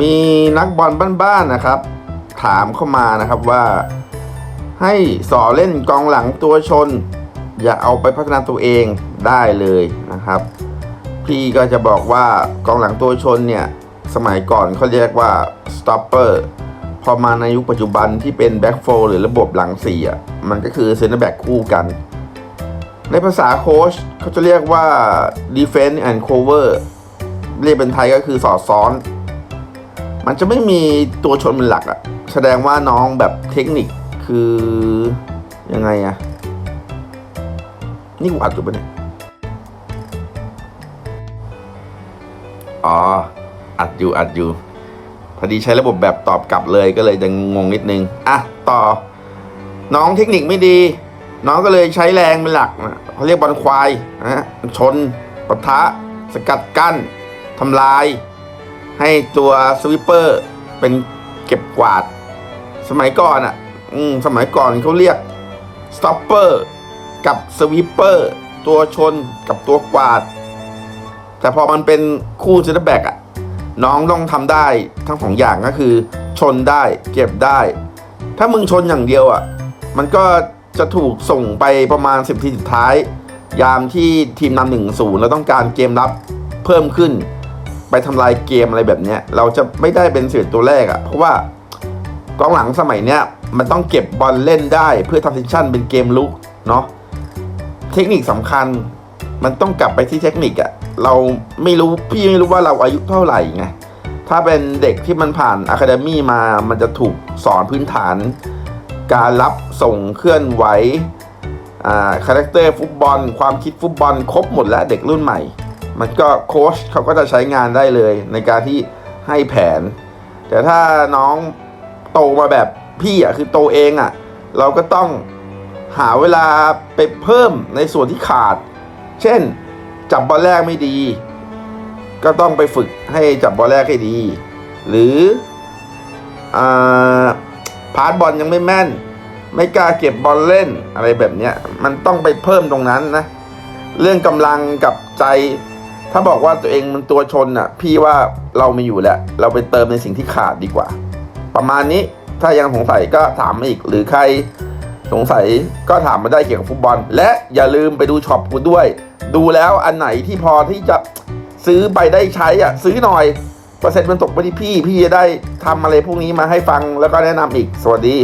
มีนักบอลบ้านๆนะครับ ถามเข้ามานะครับว่า ให้สอเล่นกองหลังตัวชน อย่าเอาไปพัฒนาตัวเองได้เลยนะครับ พี่ก็จะบอกว่ากองหลังตัวชนเนี่ย สมัยก่อนเขาเรียกว่า stopper พอมาในยุคปัจจุบันที่เป็น back four หรือระบบหลังสี่อะมันก็คือ center back คู่กัน ในภาษาโค้ชเขาจะเรียกว่า defense and cover เรียกเป็นไทยก็คือสอดซ้อน มันจะไม่มีตัวชนเป็นหลักอะแสดงว่าน้องแบบเทคนิคคือยังไงอะนี่กูอัดอยู่ปะเนี่ยอ๋อ อัดอยู่อัดอยู่ พอดีใช้ระบบแบบตอบกลับเลยก็เลยจะงงนิดนึง อะ ต่อ น้องเทคนิคไม่ดี น้องก็เลยใช้แรงเป็นหลักนะเขาเรียกบอลควายนะชนปะทะ สกัดกั้นทำลาย ให้ตัวสวิปเปอร์เป็นเก็บกวาด สมัยก่อนอะ อืมสมัยก่อนเขาเรียกสต็อปเปอร์กับสวิปเปอร์ตัวชนกับตัวกวาด แต่พอมันเป็นคู่เซนเตอร์แบ็กอะ น้องต้องทำได้ทั้งสองอย่างก็คือ ชนได้เก็บได้ ถ้ามึงชนอย่างเดียวอะ มันก็จะถูกส่งไปประมาณ 10 ทีสุดท้าย ยามที่ทีมนำหนึ่งศูนย์แล้วต้องการเกมรับเพิ่มขึ้น ไปทำลายเกมอะไรแบบเนี้ย เราจะไม่ได้เป็นสิบตัวแรกอะ่ะ เพราะว่ากองหลังสมัยเนี้ยมันต้องเก็บบอลเล่นได้เพื่อทำซิชั่นเป็นเกมลุกเนาะเทคนิคสำคัญ มันต้องกลับไปที่เทคนิคอะ่ะเราไม่รู้พี่ไม่รู้ว่าเราอายุเท่าไหร่ไงถ้าเป็นเด็กที่มันผ่านอะคาเดมี่มา มันจะถูกสอนพื้นฐาน การรับส่งเคลื่อนไหวอ่าคาแรคเตอร์ฟุตบอล ความคิดฟุตบอล ครบหมดแล้วเด็กรุ่นใหม่ มันก็โค้ชเขาก็จะใช้งานได้เลยในการที่ให้แผน แต่ถ้าน้องโตมาแบบพี่อะคือโตเองอะ เราก็ต้องหาเวลาไปเพิ่มในส่วนที่ขาด เช่น จับบอลแรกไม่ดี ก็ต้องไปฝึกให้จับบอลแรกให้ดี หรืออ่าพาสบอลยังไม่แม่น ไม่กล้าเก็บบอลเล่นอะไรแบบเนี้ยมันต้องไปเพิ่มตรงนั้นนะ เรื่องกำลังกับใจ ถ้าบอกว่าตัวเองมันตัวชนอะ พี่ว่าเราไม่อยู่แล้ว เราไปเติมในสิ่งที่ขาดดีกว่า ประมาณนี้ถ้ายังสงสัยก็ถามมาอีก หรือใครสงสัยก็ถามมาได้เกี่ยวกับฟุตบอล และอย่าลืมไปดูช็อปกูด้วย ดูแล้วอันไหนที่พอที่จะซื้อไปได้ใช้อะซื้อหน่อยเปอร์เซ็นต์มันตกไปที่พี่ พี่จะได้ทำอะไรพวกนี้มาให้ฟังแล้วก็แนะนำอีกสวัสดี